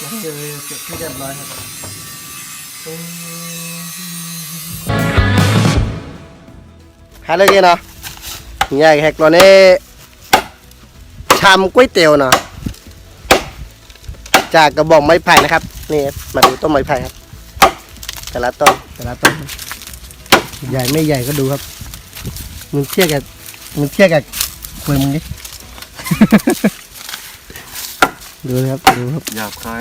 นี่คือเสร็จที่เรียบร้อยครับหาเลกันนะใหญ่แฮกตัวนี้ชามก๋วยเตี๋ยวเนาะจากกระบอกไม้ไผ่นะครับนี่มาดูต้นไม้ไผ่ครับ แต่ละต้นแต่ละต้นใหญ่ไม่ใหญ่ก็ดูครับมึงเทียบกับมึงเทียบกับมือมึงดิ ดูนะครับ ดูครับหยาบคาย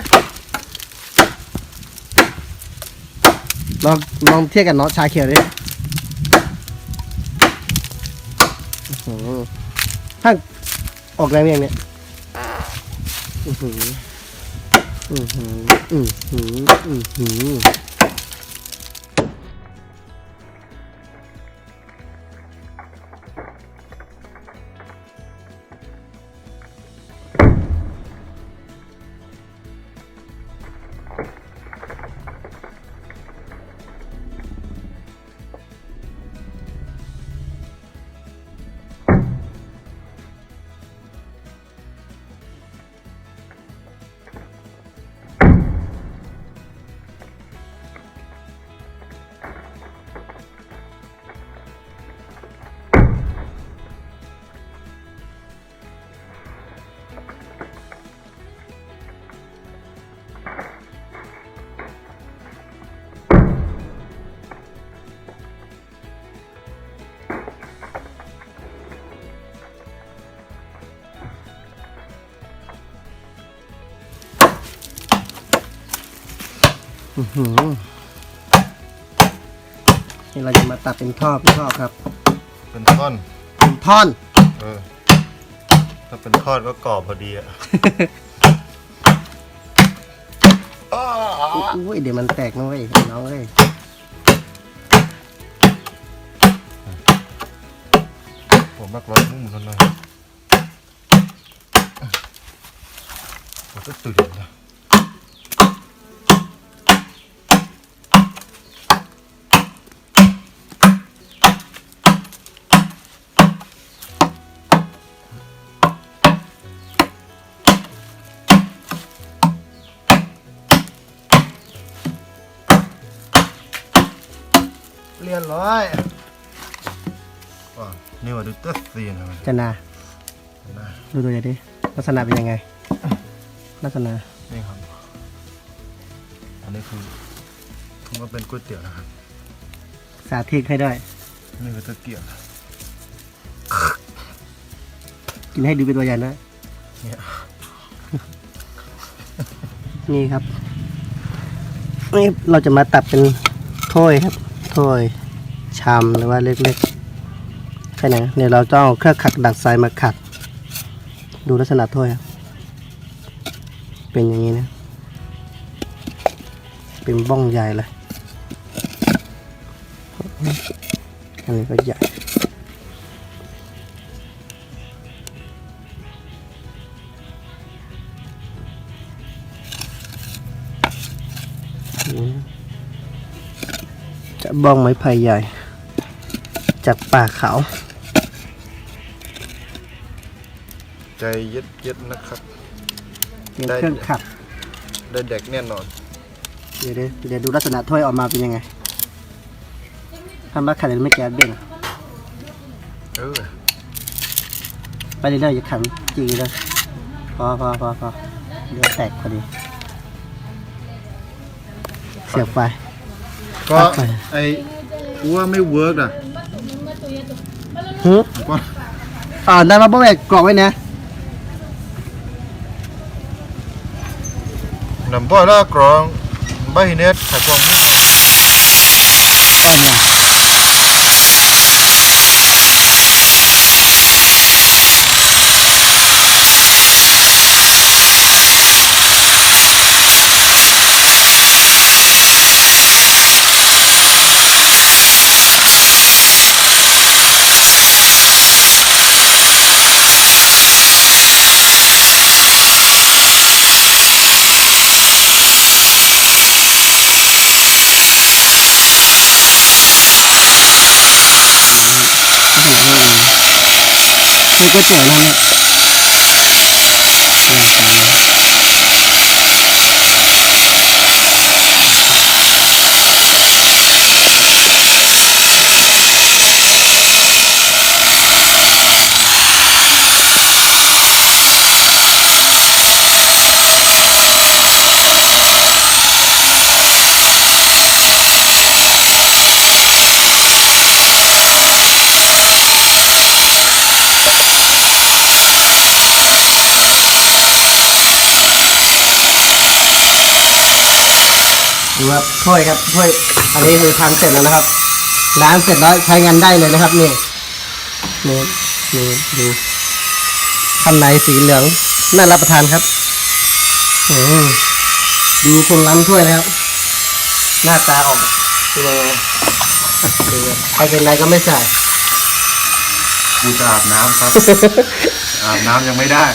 ลองลองเทียบกับน้องชาเขียวดิอื้อหือถ้าออกแรงอย่างเนี้ยอือหืออือหืออือหืออือหือ นี่เราจะมาตัดเป็นท่อเป็นท่อครับ เป็นท่อนเป็นท่อน เออ ถ้าเป็นทอดก็กรอบพอดีอะอุ้ยเดี๋ยวมันแตกนะเว้ยน้องเอ้ยผมมักร้อยมุ่งมันหน่อยผมก็ตื่นนะ เรียนร้อยว่านี่ว่าดูเตอร์ซีนะมันจะนานะดูตัวอย่างดิลักษณะเป็นยังไง ลักษณะนี่ครับ อันนี้คือคือว่าเป็นก๋วยเตี๋ยวนะครับ สาธิตให้ด้วยนี่คือตะเกียบกินให้ดูเป็นตัวอย่างนะเนี่ยนี่ครับนี่เราจะมาตัดเป็นถ้วยครับ ถ้วยชามหรือว่าเล็กๆแค่ไหนนเดี๋ยวเราจะเอาเครื่องขัดดักทรายมาขัด ดูลักษณะถ้วยเป็นอย่างนี้นะ เป็นบ้องใหญ่เลยอันนี้ก็ใหญ่ บ้องไม้ไผ่ใหญ่ จากป่าเขา ใจเย็ดเย็ดๆนะครับ เป็นได้เครื่องขัดได้เด็กแน่นอน เดี๋ยวเดี๋ยวเดี๋ยวดูลักษณะถ้วยออกมาเป็นยังไงทำมาขัดเลยไม่แก๊สเบ่งเออ ไปเรื่อยๆอย่าขันจีเลยพอพอพอพอเดี๋ยวแตกพอดี เสียบไฟ ก็ตัดไปไอ้กูว่าไม่เวิร์กอะฮึว่าอ่าได้มาบ่แบกกรอกไว้นะนำบ่อยแล้วกรองใบเน็ตขายกรองมุกได้ไง ไม่ก๋วยเตี๋ยวเนี่ย ดูครับถ้วยครับถ้วยอันนี้คือทำเสร็จแล้วนะครับล้างเสร็จแล้วใช้งานได้เลยนะครับนี่นี่นี่ดูข้างในสีเหลืองน่ารับประทานครับอืมดูคนล้ำถ้วยนะครับหน้าตาออกเป็นยังไงดูใครเป็นไรก็ไม่ใส่กูจะอาบน้ำครับ อาบน้ำยังไม่ได้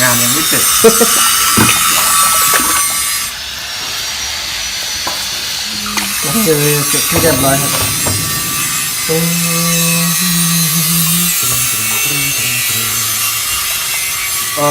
งานยังไม่เสร็จ นี่คือเสร็จที่เรียบร้อยครับอืมอ๋อ